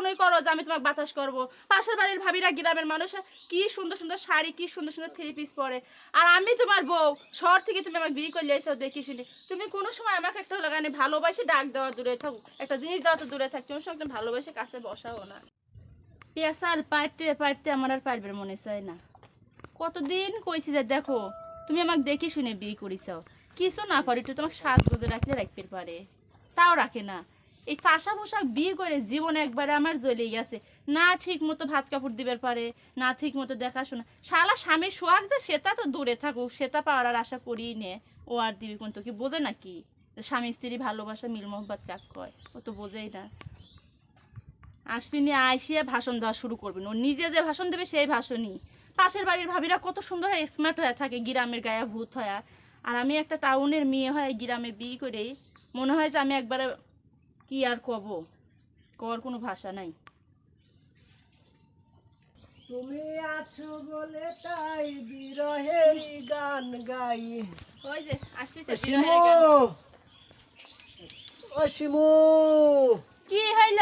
কোনোই করো যে আমি তোমাকে বাতাস করব। পাশের বাড়ির ভাবিরা গ্রামের মানুষ, কি সুন্দর সুন্দর শাড়ি, কি সুন্দর সুন্দর থ্রি পিস পরে। আর আমি তোমার বউ, শহর থেকে তুমি আমাকে বিয়ে করলে এসেও দেখি শুনি। তুমি কোনো সময় আমাকে একটা লাগানে ভালোবাসে, ডাক দেওয়া দূরে থাক একটা জিনিস দেওয়া তো দূরে থাক তোমার সঙ্গে ভালোবাসে কাছে বসাও না। পেঁয়াশাল পারতে পারতে আমার আর পারবে মনে চায় না। কতদিন কইছি যে দেখো, তুমি আমাকে দেখি শুনে বিয়ে করিছাও। কিছু না পারি, একটু তোমাকে সাজ গুজে রাখলে রাখতে পারে। তাও রাখে না। এই চাষা পোশাক বিয়ে করে জীবনে একবারে আমার জ্বলে গেছে। না ঠিক মতো ভাত কাপড় দিবার পারে, না ঠিক মতো দেখাশোনা। শালা স্বামীর সোহাগ যে সেটা তো দূরে থাকুক, সেটা পাওয়ার আর আশা করিই নে। ও আর দিবি কোন তো কি বোঝে নাকি? যে স্বামী স্ত্রী ভালোবাসা, মিল মোহব্বত কাক কয়? ও তো বোঝেই না। আসবি আসবিনি আইসিয়া ভাষণ দেওয়া শুরু করবেন। ও নিজে যে ভাষণ দেবে সেই ভাষণই। পাশের বাড়ির ভাবিরা কত সুন্দর স্মার্ট হয়ে থাকে, গ্রামের গায়ে ভূত হয়ে। আর আমি একটা টাউনের মেয়ে হয়ে গ্রামে বিয়ে করেই মনে হয় যে আমি একবারে কি আর কব? কর কোনো ভাষা নাই। তুমি আছো বলে তাই বিরহের গান গাই। ওই যে আসতেছে ও শিমু! কি হইল?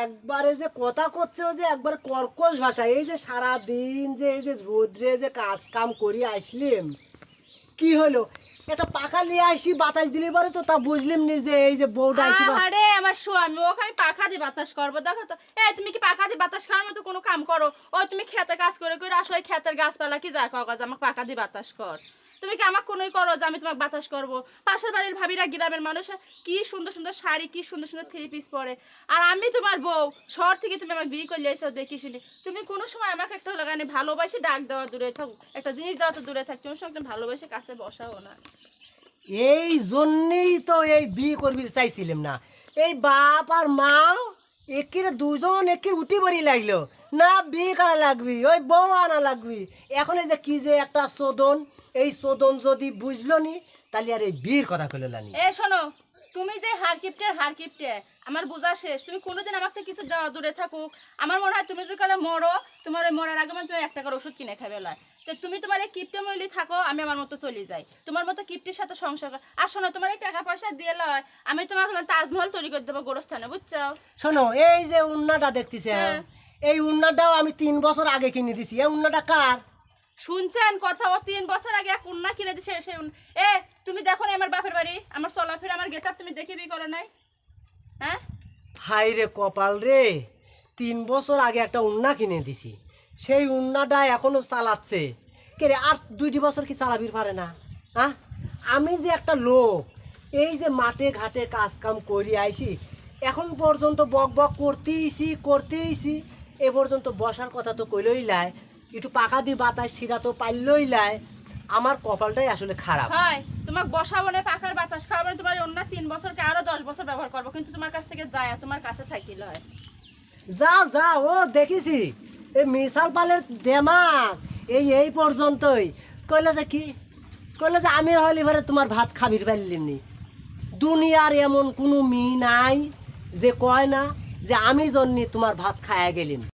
একবারে যে কথা করছে যে একবার কর্কশ ভাষা। এই যে সারা দিন যে এই যে রোদ্রে যে কাজ কাম করি আসলিম। কি হলো? এটা পাখা নিয়ে আসি, বাতাস দিলে পরে তো, তা বুঝলাম নি যে এই যে বউটা আসি আরে, আমার স্বামী ওকে আমি পাখা দিয়ে বাতাস করব, দেখো তো। এই, তুমি কি পাখা দিয়ে বাতাস খাওয়ার মতো কোনো কাম করো? ও তুমি খেতে কাজ করে করে আসো, ওই খেতের গাছপালা কি যা কাগজ আমাকে পাখা দিয়ে বাতাস কর। তুমি কি আমাকে কোনোই করো যে আমি তোমাকে বাতাস করব? পাশের বাড়ির ভাবিরা গ্রামের মানুষ কি সুন্দর সুন্দর শাড়ি, কি সুন্দর সুন্দর থ্রি পিস পরে। আর আমি তোমার বউ, শহর থেকে তুমি আমাকে বিয়ে করলে এসেও দেখি তুমি কোনো সময় আমাকে একটা লাগানে ভালোবাসে ডাক দেওয়া দূরে থাক, একটা জিনিস দেওয়া তো দূরে থাক তোমার সঙ্গে ভালোবাসে কাছে বসাও না। এই জন্যেই তো এই বিয়ে করবি চাইছিলাম না। এই বাপ আর মা, একের দুজন একের উঠি বড়ি লাগল। না বিয়ে করা লাগবি ওই বউ আনা লাগবি। এখন এই যে কি যে একটা চোদন এই চোদন যদি বুঝলো নি তাহলে আর এই বিয়ের কথা কইলো লানি এ শোনো তুমি যে হার কিপটে হার কিপটে আমার বোঝা শেষ। তুমি কোনোদিন আমাকে কিছু দূরে থাকুক। আমার মনে হয় তুমি যে কালে মরো তোমার ওই মরার আগে মানে তুমি এক টাকার ওষুধ কিনে খাবে লয়। তো তুমি তোমার এই কিপটে মলি থাকো আমি আমার মতো চলে যাই। তোমার মতো কিপটির সাথে সংসার কর আর শোনো তোমার এই টাকা পয়সা দিয়ে লয় আমি তোমার তাজমহল তৈরি করে দেবো গোরস্থানে বুঝছ? শোনো এই যে উন্নাটা দেখতেছে হ্যাঁ। এই উন্নাটাও আমি তিন বছর আগে কিনে দিছি। এই উন্নাটা কার? শুনছেন কথা ও তিন বছর আগে এক উন্না কিনে দিছে সেই উন- এ তুমি দেখো না আমার বাপের বাড়ি আমার চলাফেরা আমার গেট তুমি দেখিবি করো নাই? হ্যাঁ? হাই রে কপাল রে তিন বছর আগে একটা উন্না কিনে দিছি। সেই উন্নাটা এখনও চালাচ্ছে। কে রে আর দুইটি বছর কি চালাবির পারে না? হ্যাঁ আমি যে একটা লোক এই যে মাঠে ঘাটে কাজ কাম করি আইছি এখন পর্যন্ত বক বক করতেইছি করতেইছি এ পর্যন্ত বসার কথা তো কইলই লাই। একটু পাকা দি বাতাস সিরা তো পাইলই লাই। আমার কপালটাই আসলে খারাপ। হয় তোমাকে বসাবো না পাখার বাতাস খাওয়াবো না তোমার অন্য তিন বছরকে আরও দশ বছর ব্যবহার করব কিন্তু তোমার কাছ থেকে যায় আর তোমার কাছে থাকিল হয় যা যাও ও দেখিছি। এই মিশাল পালের দেমাক এই এই পর্যন্তই। কইলে যে কি? কইলে যে আমি হলি এবারে তোমার ভাত খাবির পারলিনি দুনিয়ার এমন কোনো মি নাই যে কয় না যে আমি জন্যে তোমার ভাত খায়া গেলিম